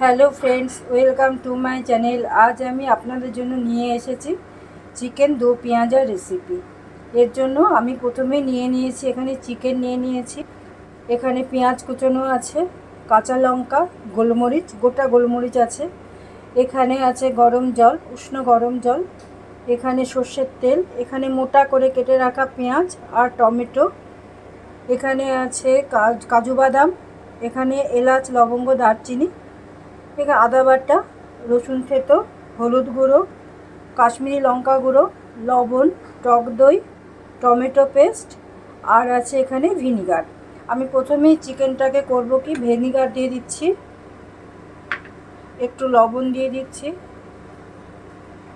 Hello friends, welcome to my channel. আজ আমি আপনাদের জন্য নিয়ে এসেছি চিকেন দো পেঁয়াজার রেসিপি। এর জন্য আমি প্রথমে নিয়ে নিয়েছি, এখানে চিকেন নিয়ে নিয়েছি। এখানে পেঁয়াজ কুচোনো আছে, কাঁচা লঙ্কা, গোলমরিচ, গোটা গোলমরিচ আছে। এখানে আছে গরম জল, উষ্ণ গরম জল। এখানে সর্ষের তেল, এখানে মোটা করে কেটে রাখা পেঁয়াজ আর টমেটো। এখানে আছে কাজ- কাজু বাদাম। এখানে এলাচ, লবঙ্গ, দারচিনি। এখানে আদা বাটা, রসুন থেতো, হলুদ গুঁড়ো, কাশ্মীরি লঙ্কা গুঁড়ো, লবণ, টক দই, টমেটো পেস্ট আর আছে এখানে ভিনিগার। আমি প্রথমেই চিকেনটাকে করব কি, ভিনিগার দিয়ে দিচ্ছি, একটু লবণ দিয়ে দিচ্ছি,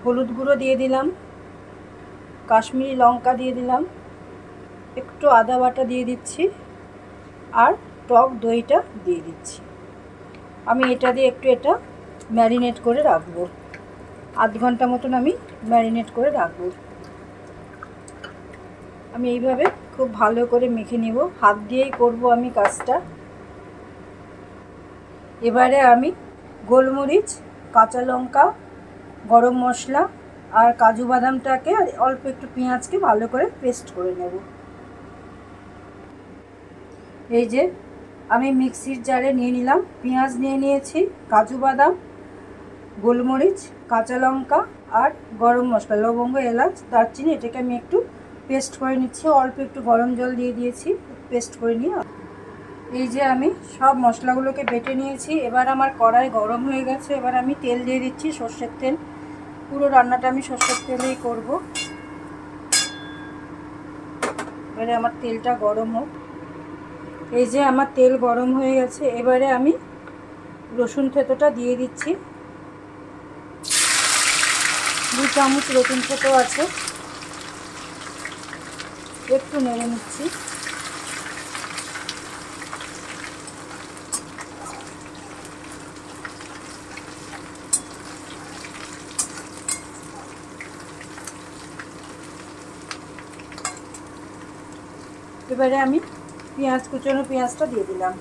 হলুদ গুঁড়ো দিয়ে দিলাম, কাশ্মীরি লঙ্কা দিয়ে দিলাম, একটু আদা বাটা দিয়ে দিচ্ছি আর টক দইটা দিয়ে দিচ্ছি। আমি এটা দিয়ে একটু এটা ম্যারিনেট করে রাখব। আধ ঘণ্টা মতন আমি ম্যারিনেট করে রাখব। আমি এইভাবে খুব ভালো করে মেখে নিব। হাত দিয়েই করব আমি কাজটা। এবারে আমি গোলমরিচ, কাঁচা লঙ্কা, গরম মশলা আর কাজু বাদামটাকে আর অল্প একটু পেঁয়াজকে ভালো করে পেস্ট করে নেব। এই যে আমি মিক্সির জারে নিয়ে নিলাম। পেঁয়াজ নিয়ে নিয়েছি, কাজু বাদাম, গোলমরিচ, কাঁচা লঙ্কা আর গরম মশলা, লবঙ্গ, এলাচ, দারচিনি, এটাকে আমি একটু পেস্ট করে নিচ্ছি। অল্প একটু গরম জল দিয়ে দিয়েছি, পেস্ট করে নিয়ে। এই যে আমি সব মশলাগুলোকে বেটে নিয়েছি। এবার আমার কড়াই গরম হয়ে গেছে। এবার আমি তেল দিয়ে দিচ্ছি সর্ষের তেল। পুরো রান্নাটা আমি সর্ষের তেলেই করব। এবারে আমার তেলটা গরম হোক। এই যে আমার তেল গরম হয়ে গেছে, এবারে আমি রসুন থেতোটা দিয়ে দিচ্ছি। দু চামচ রসুন থেতো আছে। একটু নেড়ে নিচ্ছি। এবারে আমি পেঁয়াজ, কুচনো পেঁয়াজটা দিয়ে দিলাম।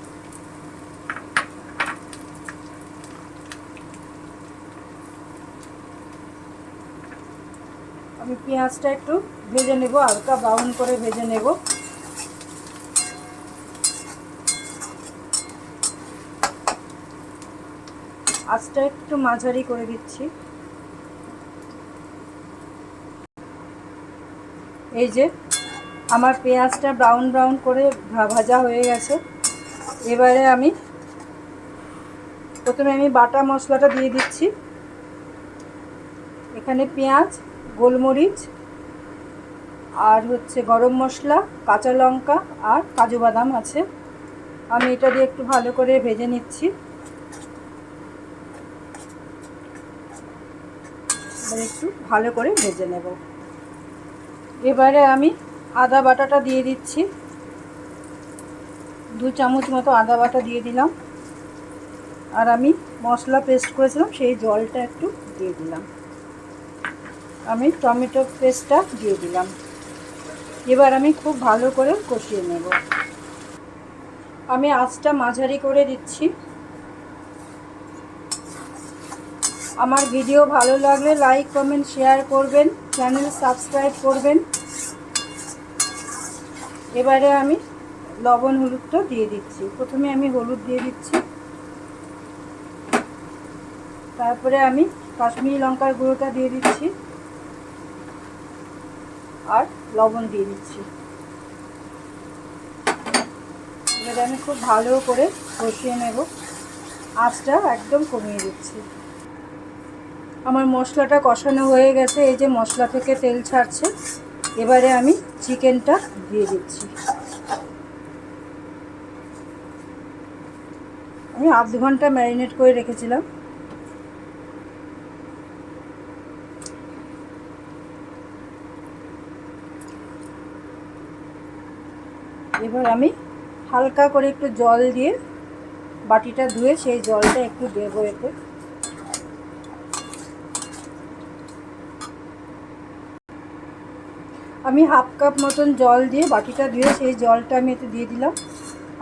আমি পেঁয়াজটা একটু ভেজে নেব, হালকা ব্রাউন করে ভেজে নেব। আঁচটা একটু মাঝারি করে দিচ্ছি। এই যে আমার পেঁয়াজটা ব্রাউন ব্রাউন করে ভাজা হয়ে গেছে। এবারে আমি প্রথমে আমি বাটা মশলাটা দিয়ে দিচ্ছি। এখানে পেঁয়াজ, গোলমরিচ আর হচ্ছে গরম মশলা, কাঁচা লঙ্কা আর কাজু বাদাম আছে। আমি এটা দিয়ে একটু ভালো করে ভেজে নিচ্ছি। একটু ভালো করে ভেজে নেব। এবারে আমি আদা বাটাটা দিয়ে দিচ্ছি। দু চামচ মতো আদা বাটা দিয়ে দিলাম। আর আমি মশলা পেস্ট করেছিলাম, সেই জলটা একটু দিয়ে দিলাম। আমি টমেটো পেস্টটা দিয়ে দিলাম। এবার আমি খুব ভালো করে কষিয়ে নেব। আমি আঁচটা মাঝারি করে দিচ্ছি। আমার ভিডিও ভালো লাগলে লাইক, কমেন্ট, শেয়ার করবেন। চ্যানেল সাবস্ক্রাইব করবেন। এবারে আমি লবণ, হলুদটা দিয়ে দিচ্ছি। প্রথমে আমি হলুদ দিয়ে দিচ্ছি। তারপরে আমি কাশ্মীরি লঙ্কার গুঁড়োটা দিয়ে দিচ্ছি। আর লবণ দিয়ে দিচ্ছি। এবারে আমি খুব ভালো করে কষিয়ে নেব। আঁচটা একদম কমিয়ে দিচ্ছি। আমার মশলাটা কষানো হয়ে গেছে। এই যে মশলা থেকে তেল ছাড়ছে এবারে আমি চিকেনটা দিয়ে দিচ্ছি। আমি আধ ঘণ্টা ম্যারিনেট করে রেখেছিলাম। এবার আমি হালকা করে একটু জল দিয়ে বাটিটা ধুয়ে সেই জলটা একটু দেবো এতে। আমি হাফ কাপ মতন জল দিয়ে বাটিটা ধুয়ে সেই জলটা আমি এতে দিয়ে দিলাম।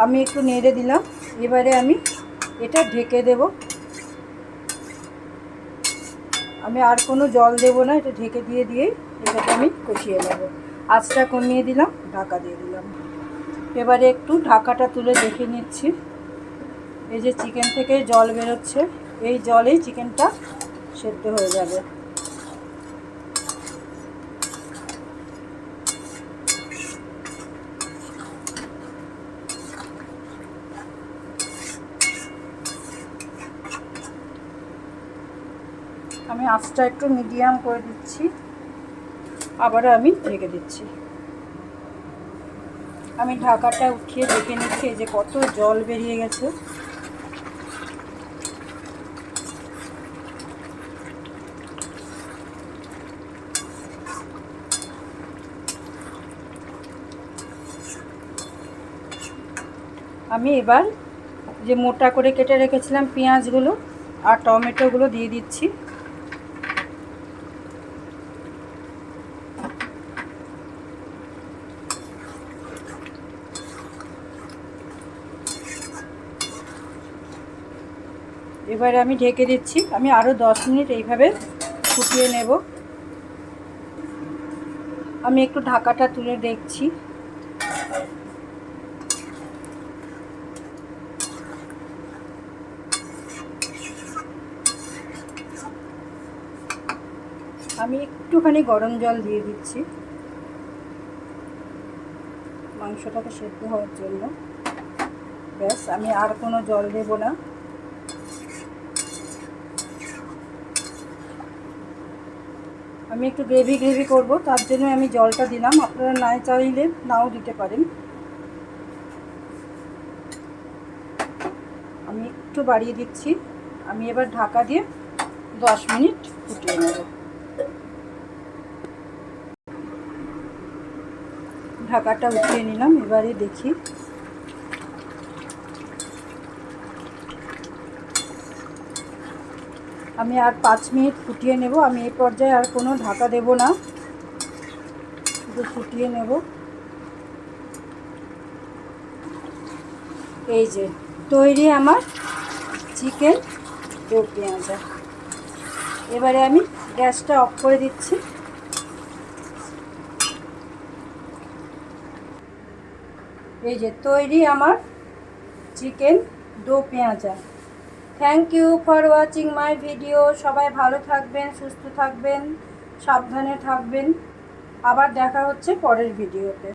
আমি একটু নেড়ে দিলাম। এবারে আমি এটা ঢেকে দেব। আমি আর কোনো জল দেব না, এটা ঢেকে দিয়ে দিয়েই এটাকে আমি কষিয়ে নেব। আঁচটা কমিয়ে দিলাম, ঢাকা দিয়ে দিলাম। এবারে একটু ঢাকাটা তুলে দেখে নিচ্ছি। এই যে চিকেন থেকে জল বেরোচ্ছে, এই জলেই চিকেনটা সেদ্ধ হয়ে যাবে। আমি আঁচটা একটু মিডিয়াম করে দিচ্ছি। আবারও আমি ঢেকে দিচ্ছি। আমি ঢাকাটা উঠিয়ে দেখে নিচ্ছি যে কত জল বেরিয়ে গেছে। আমি এবার যে মোটা করে কেটে রেখেছিলাম পেঁয়াজগুলো আর টমেটোগুলো দিয়ে দিচ্ছি। এবারে আমি ঢেকে দিচ্ছি। আমি আরও দশ মিনিট এইভাবে ফুটিয়ে নেব। আমি একটু ঢাকাটা তুলে দেখছি। আমি একটুখানি গরম জল দিয়ে দিচ্ছি। মাংসটাকে সেদ্ধ হওয়ার জন্য। ব্যাস, আমি আর কোনো জল দেব না। আমি একটু গ্রেভি গ্রেভি করব, তার জন্য আমি জলটা দিলাম। আপনারা না চাইলে নাও দিতে পারেন। আমি একটু বাড়িয়ে দিচ্ছি। আমি এবার ঢাকা দিয়ে দশ মিনিট ফুটিয়ে নেব। ঢাকাটা উঠিয়ে নিলাম, এবারে দেখি আমি আর পাঁচ মিনিট ফুটিয়ে নেব। আমি এই পর্যায়ে আর কোনো ঢাকা দেব না। শুধু ফুটিয়ে নেব। এই যে, তৈরি আমার চিকেন দো পেঁয়াজা। এবারে আমি গ্যাসটা অফ করে দিচ্ছি। এই যে, তৈরি আমার chicken do pyaza. Thank you for watching my video সবাই ভালো থাকবেন, সুস্থ থাকবেন, সাবধানে থাকবেন। আবার দেখা হচ্ছে পরের ভিডিওতে